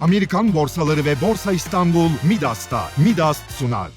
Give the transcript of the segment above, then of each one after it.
Amerikan borsaları ve Borsa İstanbul Midas'ta. Midas sunar.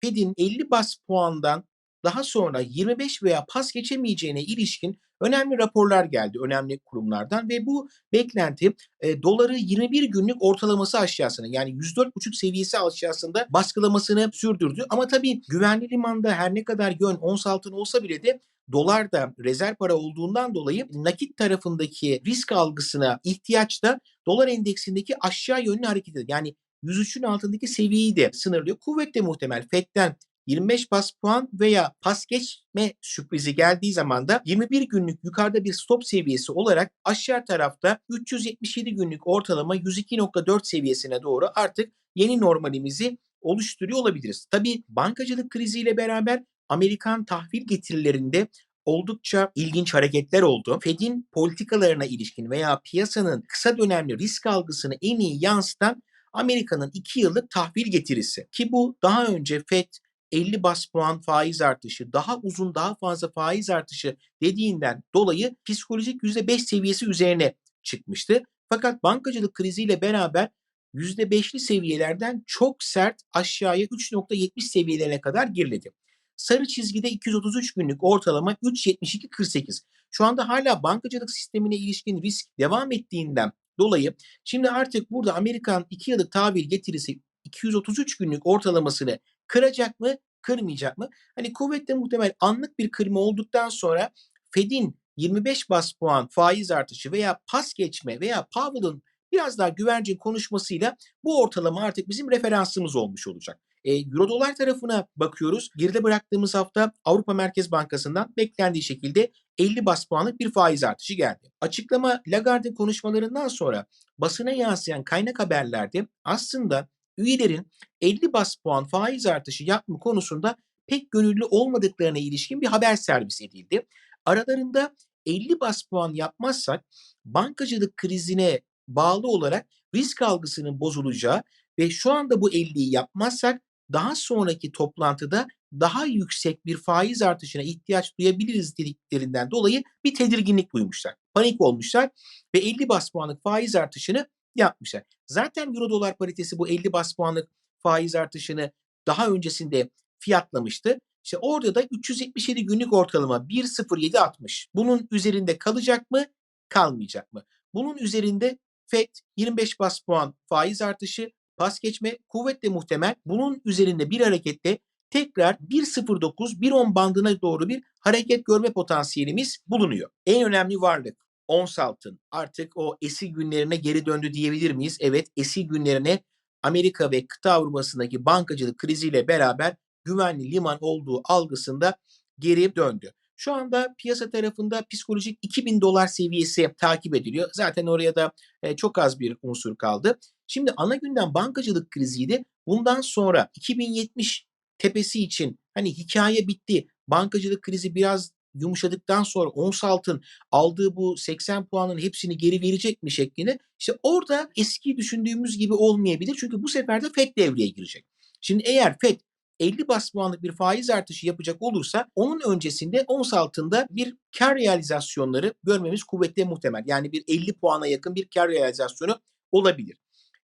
Fed'in 50 bas puandan daha sonra 25 veya pas geçemeyeceğine ilişkin önemli raporlar geldi önemli kurumlardan ve bu beklenti e, doları 21 günlük ortalaması aşağısına yani 104,5 seviyesi aşağısında baskılamasını sürdürdü. Ama tabii güvenli limanda her ne kadar yön ons altın olsa bile de dolar da rezerv para olduğundan dolayı nakit tarafındaki risk algısına ihtiyaç da dolar endeksindeki aşağı yönlü hareket ediyor. Yani 103'ün altındaki seviyeyi de sınırlıyor. Kuvvetle muhtemel FED'den 25 bas puan veya pas geçme sürprizi geldiği zaman da 21 günlük yukarıda bir stop seviyesi olarak aşağı tarafta 377 günlük ortalama 102.4 seviyesine doğru artık yeni normalimizi oluşturuyor olabiliriz. Tabii bankacılık kriziyle beraber Amerikan tahvil getirilerinde oldukça ilginç hareketler oldu. Fed'in politikalarına ilişkin veya piyasanın kısa dönemli risk algısını en iyi yansıtan Amerika'nın 2 yıllık tahvil getirisi. Ki bu daha önce Fed 50 bas puan faiz artışı, daha uzun daha fazla faiz artışı dediğinden dolayı psikolojik %5 seviyesi üzerine çıkmıştı. Fakat bankacılık kriziyle beraber %5'li seviyelerden çok sert aşağıya 3.70 seviyelerine kadar geriledi. Sarı çizgide 233 günlük ortalama 3.72.48. Şu anda hala bankacılık sistemine ilişkin risk devam ettiğinden dolayı şimdi artık burada Amerikan 2 yıllık tahvil getirisi 233 günlük ortalamasını kıracak mı, kırmayacak mı? Hani kuvvetle muhtemel anlık bir kırma olduktan sonra Fed'in 25 bas puan faiz artışı veya pas geçme veya Powell'ın biraz daha güvencin konuşmasıyla bu ortalama artık bizim referansımız olmuş olacak. E, Euro dolar tarafına bakıyoruz. Geride bıraktığımız hafta Avrupa Merkez Bankası'ndan beklendiği şekilde 50 bas puanlık bir faiz artışı geldi. Açıklama Lagarde konuşmalarından sonra basına yansıyan kaynak haberlerde aslında üyelerin 50 bas puan faiz artışı yapma konusunda pek gönüllü olmadıklarına ilişkin bir haber servis edildi. Aralarında 50 bas puan yapmazsak bankacılık krizine bağlı olarak risk algısının bozulacağı ve şu anda bu 50'yi yapmazsak daha sonraki toplantıda daha yüksek bir faiz artışına ihtiyaç duyabiliriz dediklerinden dolayı bir tedirginlik duymuşlar. Panik olmuşlar ve 50 bas puanlık faiz artışını yapmışlar. Zaten euro dolar paritesi bu 50 bas puanlık faiz artışını daha öncesinde fiyatlamıştı. İşte orada da 377 günlük ortalama 1.0760. Bunun üzerinde kalacak mı? Kalmayacak mı? Bunun üzerinde FED 25 bas puan faiz artışı, pas geçme kuvvetle muhtemel. Bunun üzerinde bir harekette tekrar 1.09-1.10 bandına doğru bir hareket görme potansiyelimiz bulunuyor. En önemli varlık ons altın artık o eski günlerine geri döndü diyebilir miyiz? Evet eski günlerine Amerika ve kıta Avrupa'sındaki bankacılık kriziyle beraber güvenli liman olduğu algısında geri döndü. Şu anda piyasa tarafında psikolojik 2000 dolar seviyesi takip ediliyor. Zaten oraya da e, çok az bir unsur kaldı. Şimdi ana gündem bankacılık kriziydi. Bundan sonra 2070 tepesi için hani hikaye bitti. Bankacılık krizi biraz yumuşadıktan sonra ons altın aldığı bu 80 puanın hepsini geri verecek mi şeklinde işte orada eski düşündüğümüz gibi olmayabilir. Çünkü bu sefer de FED devreye girecek. Şimdi eğer FED 50 bas puanlık bir faiz artışı yapacak olursa onun öncesinde ons altında bir kar realizasyonları görmemiz kuvvetle muhtemel. Yani bir 50 puana yakın bir kar realizasyonu olabilir.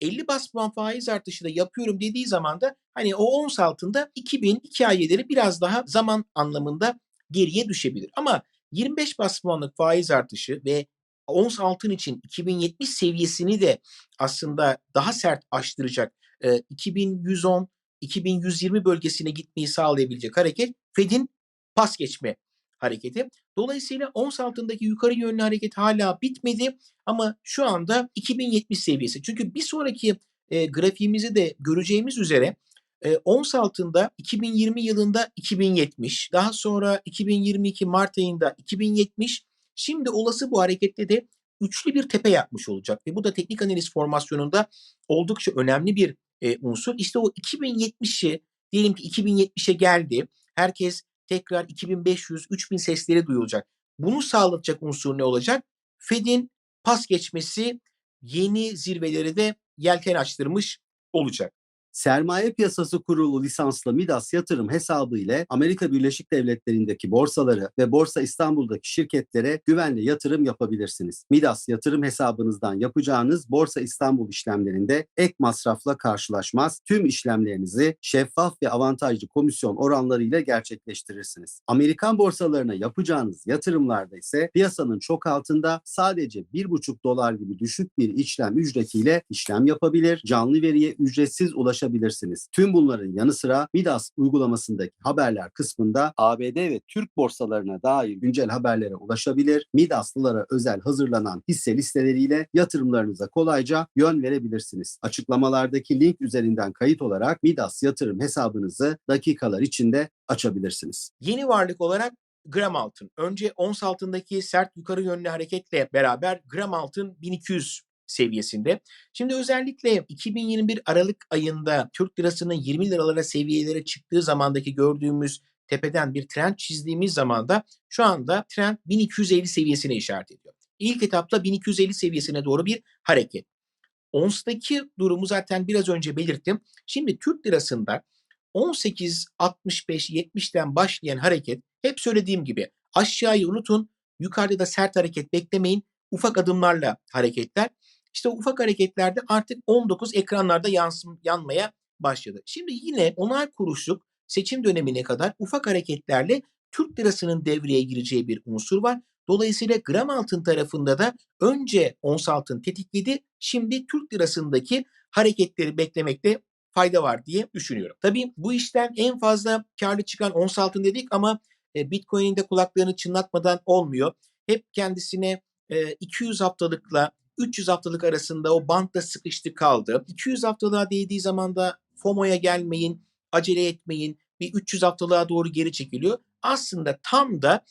50 bas puan faiz artışı da yapıyorum dediği zaman da hani o ons altında 2000 hikayeleri biraz daha zaman anlamında geriye düşebilir. Ama 25 bas puanlık faiz artışı ve ons altın için 2070 seviyesini de aslında daha sert aştıracak e, 2110 2120 bölgesine gitmeyi sağlayabilecek hareket Fed'in pas geçme hareketi. Dolayısıyla ons altındaki yukarı yönlü hareket hala bitmedi ama şu anda 2070 seviyesi. Çünkü bir sonraki e, grafiğimizi de göreceğimiz üzere e, ons altında 2020 yılında 2070, daha sonra 2022 Mart ayında 2070, şimdi olası bu harekette de üçlü bir tepe yapmış olacak ve bu da teknik analiz formasyonunda oldukça önemli bir e, unsur. İşte o 2070'i diyelim ki 2070'e geldi. Herkes tekrar 2500-3000 sesleri duyulacak. Bunu sağlatacak unsur ne olacak? Fed'in pas geçmesi yeni zirveleri de yelken açtırmış olacak. Sermaye Piyasası Kurulu lisanslı Midas yatırım hesabı ile Amerika Birleşik Devletleri'ndeki borsaları ve Borsa İstanbul'daki şirketlere güvenli yatırım yapabilirsiniz. Midas yatırım hesabınızdan yapacağınız Borsa İstanbul işlemlerinde ek masrafla karşılaşmaz. Tüm işlemlerinizi şeffaf ve avantajlı komisyon oranlarıyla gerçekleştirirsiniz. Amerikan borsalarına yapacağınız yatırımlarda ise piyasanın çok altında sadece 1,5 dolar gibi düşük bir işlem ücretiyle işlem yapabilir, canlı veriye ücretsiz ulaşabilirsiniz. Tüm bunların yanı sıra Midas uygulamasındaki haberler kısmında ABD ve Türk borsalarına dair güncel haberlere ulaşabilir, Midaslılara özel hazırlanan hisse listeleriyle yatırımlarınıza kolayca yön verebilirsiniz. Açıklamalardaki link üzerinden kayıt olarak Midas yatırım hesabınızı dakikalar içinde açabilirsiniz. Yeni varlık olarak gram altın. Önce ons altındaki sert yukarı yönlü hareketle beraber gram altın 1200 seviyesinde. Şimdi özellikle 2021 Aralık ayında Türk lirasının 20 liralara seviyelere çıktığı zamandaki gördüğümüz tepeden bir trend çizdiğimiz zamanda şu anda trend 1250 seviyesine işaret ediyor. İlk etapta 1250 seviyesine doğru bir hareket. Ons'taki durumu zaten biraz önce belirttim. Şimdi Türk lirasında 18.65-70'ten başlayan hareket hep söylediğim gibi aşağıyı unutun. Yukarıda da sert hareket beklemeyin. Ufak adımlarla hareketler. İşte ufak hareketlerde artık 19 ekranlarda yansım, yanmaya başladı. Şimdi yine onar kuruşluk seçim dönemine kadar ufak hareketlerle Türk lirasının devreye gireceği bir unsur var. Dolayısıyla gram altın tarafında da önce ons altın tetikledi. Şimdi Türk lirasındaki hareketleri beklemekte fayda var diye düşünüyorum. Tabii bu işten en fazla karlı çıkan ons altın dedik ama e, Bitcoin'in de kulaklarını çınlatmadan olmuyor. Hep kendisine e, 200 haftalıkla 300 haftalık arasında o bantta sıkıştı kaldı. 200 haftalığa değdiği zaman da FOMO'ya gelmeyin, acele etmeyin. Bir 300 haftalığa doğru geri çekiliyor. Aslında tam da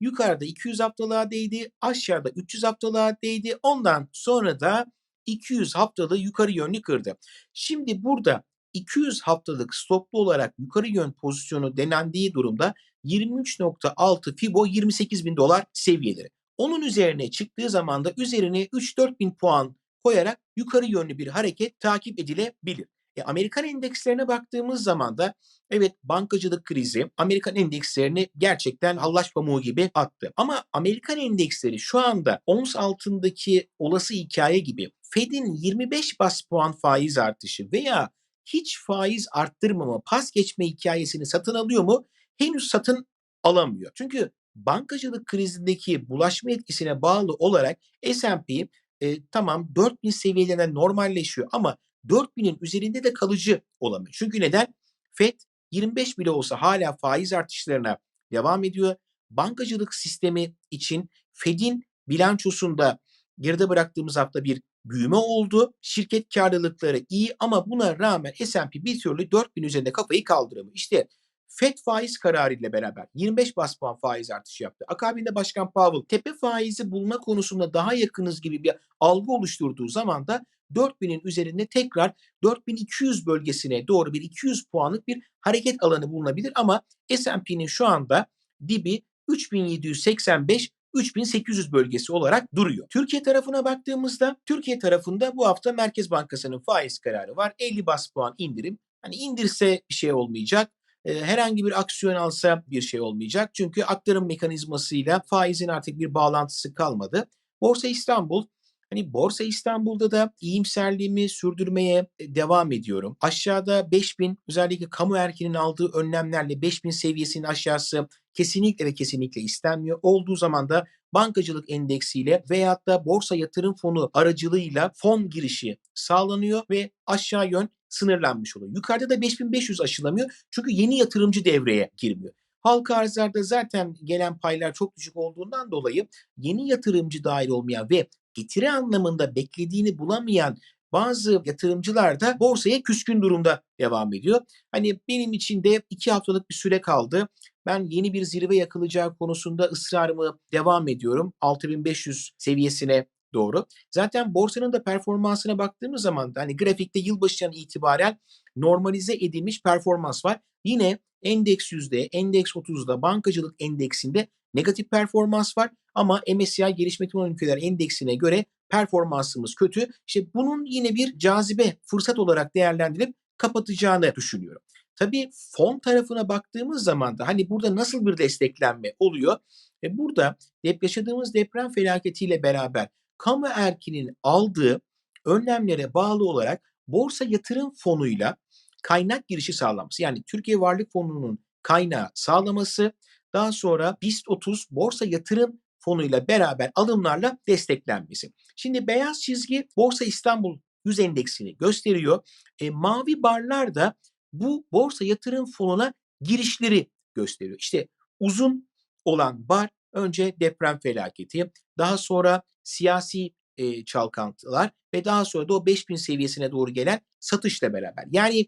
yukarıda 200 haftalığa değdi, aşağıda 300 haftalığa değdi. Ondan sonra da 200 haftalığı yukarı yönlü kırdı. Şimdi burada 200 haftalık stoplu olarak yukarı yön pozisyonu denendiği durumda 23.6 Fibo 28 bin dolar seviyeleri. Onun üzerine çıktığı zaman da üzerine 3-4 bin puan koyarak yukarı yönlü bir hareket takip edilebilir. E, Amerikan endekslerine baktığımız zaman da evet bankacılık krizi Amerikan endekslerini gerçekten hallaç pamuğu gibi attı. Ama Amerikan endeksleri şu anda ons altındaki olası hikaye gibi Fed'in 25 bas puan faiz artışı veya hiç faiz arttırmama, pas geçme hikayesini satın alıyor mu? Henüz satın alamıyor. Çünkü bankacılık krizindeki bulaşma etkisine bağlı olarak S&P e, tamam 4000 seviyelerinden normalleşiyor ama 4000'in üzerinde de kalıcı olamıyor. Çünkü neden? FED 25 bile olsa hala faiz artışlarına devam ediyor. Bankacılık sistemi için FED'in bilançosunda geride bıraktığımız hafta bir büyüme oldu. Şirket karlılıkları iyi ama buna rağmen S&P bir türlü 4000 üzerinde kafayı kaldıramıyor. İşte FED faiz kararı ile beraber 25 bas puan faiz artışı yaptı. Akabinde Başkan Powell tepe faizi bulma konusunda daha yakınız gibi bir algı oluşturduğu zaman da 4000'in üzerinde tekrar 4200 bölgesine doğru bir 200 puanlık bir hareket alanı bulunabilir ama S&P'nin şu anda dibi 3785 3800 bölgesi olarak duruyor. Türkiye tarafına baktığımızda Türkiye tarafında bu hafta Merkez Bankası'nın faiz kararı var. 50 bas puan indirim. Hani indirse bir şey olmayacak herhangi bir aksiyon alsa bir şey olmayacak. Çünkü aktarım mekanizmasıyla faizin artık bir bağlantısı kalmadı. Borsa İstanbul Hani Borsa İstanbul'da da iyimserliğimi sürdürmeye devam ediyorum. Aşağıda 5000 özellikle kamu erkinin aldığı önlemlerle 5000 seviyesinin aşağısı kesinlikle ve kesinlikle istenmiyor. Olduğu zaman da bankacılık endeksiyle veyahut da borsa yatırım fonu aracılığıyla fon girişi sağlanıyor ve aşağı yön sınırlanmış oluyor. Yukarıda da 5500 aşılamıyor çünkü yeni yatırımcı devreye girmiyor. Halka arzlarda zaten gelen paylar çok düşük olduğundan dolayı yeni yatırımcı dahil olmayan ve getiri anlamında beklediğini bulamayan bazı yatırımcılar da borsaya küskün durumda devam ediyor. Hani benim için de iki haftalık bir süre kaldı. Ben yeni bir zirve yakılacağı konusunda ısrarımı devam ediyorum. 6500 seviyesine doğru. Zaten borsanın da performansına baktığımız zaman hani grafikte yılbaşından itibaren normalize edilmiş performans var. Yine endeks yüzde, endeks 30'da, bankacılık endeksinde negatif performans var ama MSCI gelişmekte olan ülkeler endeksine göre performansımız kötü. İşte bunun yine bir cazibe fırsat olarak değerlendirip kapatacağını düşünüyorum. Tabii fon tarafına baktığımız zaman da hani burada nasıl bir desteklenme oluyor? E burada dep yaşadığımız deprem felaketiyle beraber kamu erkinin aldığı önlemlere bağlı olarak borsa yatırım fonuyla kaynak girişi sağlanması. Yani Türkiye Varlık Fonu'nun kaynağı sağlaması, daha sonra BIST 30 borsa yatırım fonuyla beraber alımlarla desteklenmesi. Şimdi beyaz çizgi Borsa İstanbul 100 endeksini gösteriyor. E, mavi barlar da bu borsa yatırım fonuna girişleri gösteriyor. İşte uzun olan bar önce deprem felaketi, daha sonra siyasi e, çalkantılar ve daha sonra da o 5000 seviyesine doğru gelen satışla beraber. Yani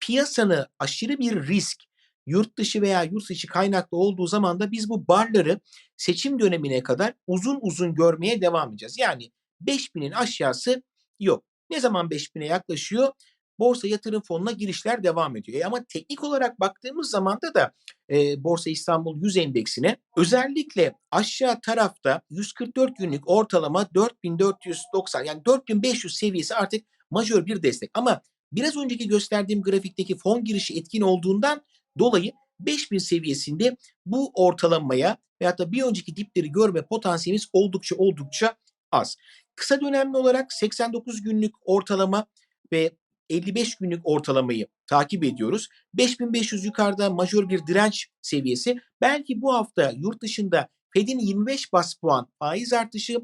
piyasanı aşırı bir risk yurt dışı veya yurt içi kaynaklı olduğu zaman da biz bu barları seçim dönemine kadar uzun uzun görmeye devam edeceğiz. Yani 5000'in aşağısı yok. Ne zaman 5000'e yaklaşıyor? Borsa yatırım fonuna girişler devam ediyor. E ama teknik olarak baktığımız zaman da e, Borsa İstanbul 100 endeksine özellikle aşağı tarafta 144 günlük ortalama 4490 yani 4500 seviyesi artık majör bir destek. Ama biraz önceki gösterdiğim grafikteki fon girişi etkin olduğundan dolayı 5000 seviyesinde bu ortalamaya veyahut da bir önceki dipleri görme potansiyelimiz oldukça oldukça az. Kısa dönemli olarak 89 günlük ortalama ve 55 günlük ortalamayı takip ediyoruz. 5500 yukarıda majör bir direnç seviyesi. Belki bu hafta yurt dışında Fed'in 25 bas puan faiz artışı,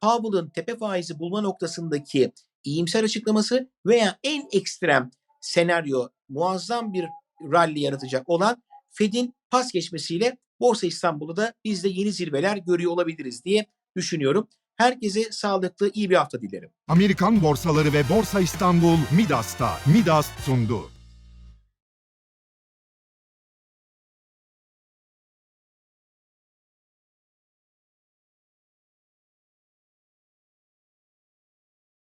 Powell'ın tepe faizi bulma noktasındaki iyimser açıklaması veya en ekstrem senaryo muazzam bir rally yaratacak olan Fed'in pas geçmesiyle Borsa İstanbul'da da biz de yeni zirveler görüyor olabiliriz diye düşünüyorum. Herkese sağlıklı, iyi bir hafta dilerim. Amerikan borsaları ve Borsa İstanbul Midas'ta. Midas sundu.